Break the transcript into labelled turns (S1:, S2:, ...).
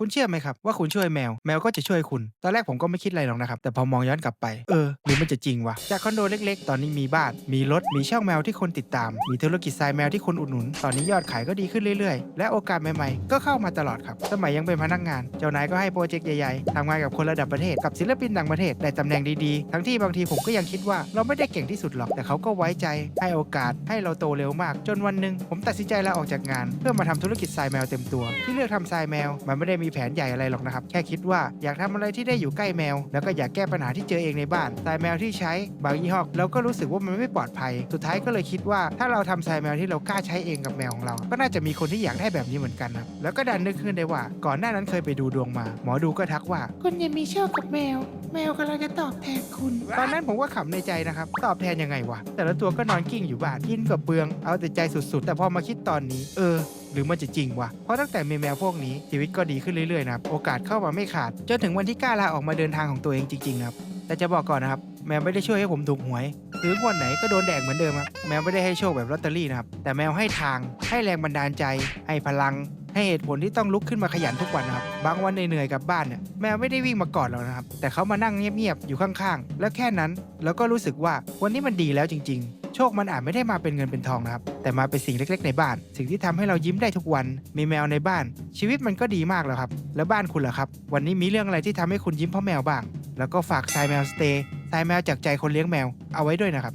S1: คุณเชื่อไหมครับว่าคุณช่วยแมวแมวก็จะช่วยคุณ ตอนแรกผมก็ไม่คิดอะไรหรอกนะครับ แต่พอมองย้อนกลับไป เออหรือมันจะจริงวะจากคอนโดเล็กๆ ตอนนี้มีบ้าน มีรถ มีช่องแมวที่คนติดตาม มีธุรกิจทรายแมวที่คนอุดหนุน ตอนนี้ยอดขายก็ดีขึ้นเรื่อยๆ และโอกาสใหม่ๆ ก็เข้ามาตลอดครับ สมัยยังเป็นพนักงาน เจ้านายก็ให้โปรเจกต์ใหญ่ๆทำงานกับคนระดับประเทศ กับศิลปินต่างประเทศได้ตำแหน่งดีๆ ทั้งที่บางทีผมก็ยังคิดว่าเราไม่ได้เก่งที่สุดหรอก แต่เขาก็ไว้ใจ ให้โอกาส ให้เราโตเร็วมาก จนวันหนึ่งผมตัดสินใจลาออกจากงาน เพื่อมาทำธุรกิจทรายแมวเต็มตัว ที่เลือกทำทรายแมวมันไม่ได้มีแผนใหญ่อะไรหรอกนะครับ แค่คิดว่าอยากทำอะไรที่ได้อยู่ใกล้แมว แล้วก็อยากแก้ปัญหาที่เจอเองในบ้านทรายแมวที่ใช้บางยี่ห้อเราก็รู้สึกว่ามันไม่ปลอดภัย สุดท้ายก็เลยคิดว่าถ้าเราทำทรายแมวที่เรากล้าใช้เองกับแมวของเรา ก็น่าจะมีคนที่อยากได้แบบนี้เหมือนกันครับแล้วก็ดันนึกขึ้นได้ว่า ก่อนหน้านั้นเคยไปดูดวงมา หมอดูก็ทักว่า
S2: คุณยังมีโชคกับแมว แมวกำลังจะตอบแทนคุณ
S1: ตอนนั้นผมก็ขำในใจนะครับ ตอบแทนยังไงวะแต่ละตัวก็นอนกิ้งอยู่บ้านกินกับเปลือง เอาแต่ใจสุดๆ แต่พอมาคิดตอนนี้ เออหรือมันจะจริงวะเพราะตั้งแต่มีแมวพวกนี้ชีวิตก็ดีขึ้นเรื่อยๆนะครับโอกาสเข้ามาไม่ขาด จนถึงวันที่กล้าลาออกมาเดินทางของตัวเองจริงๆนะครับแต่จะบอกก่อนนะครับแมวไม่ได้ช่วยให้ผมถูกหวยซื้องวดไหนก็โดนแดกเหมือนเดิมครับแมวไม่ได้ให้โชคแบบลอตเตอรี่นะครับแต่แมวให้ทาง ให้แรงบันดาลใจ ให้พลัง ให้เหตุผลที่ต้องลุกขึ้นมาขยันทุกวันนะครับบางวันเหนื่อยๆกลับบ้านเนี่ยแมวไม่ได้วิ่งมากอดเรานะครับแต่เขามานั่งเงียบๆอยู่ข้างๆ แล้วแค่นั้นเราก็รู้สึกว่าวันนี้มันดีแล้วจริง ๆ โชคมันอาจไม่ได้มาเป็นเงินเป็นทองนะครับ แต่มาเป็นสิ่งเล็ก ๆ ในบ้าน สิ่งที่ทำให้เรายิ้มได้ทุกวัน มีแมวในบ้าน ชีวิตมันก็ดีมากแล้วครับ แล้วบ้านคุณล่ะครับ วันนี้มีเรื่องอะไรที่ทำให้คุณยิ้มเพราะแมวบ้าง แล้วก็ฝากทรายแมวสเตย์ทรายแมวจากใจคนเลี้ยงแมวเอาไว้ด้วยนะครับ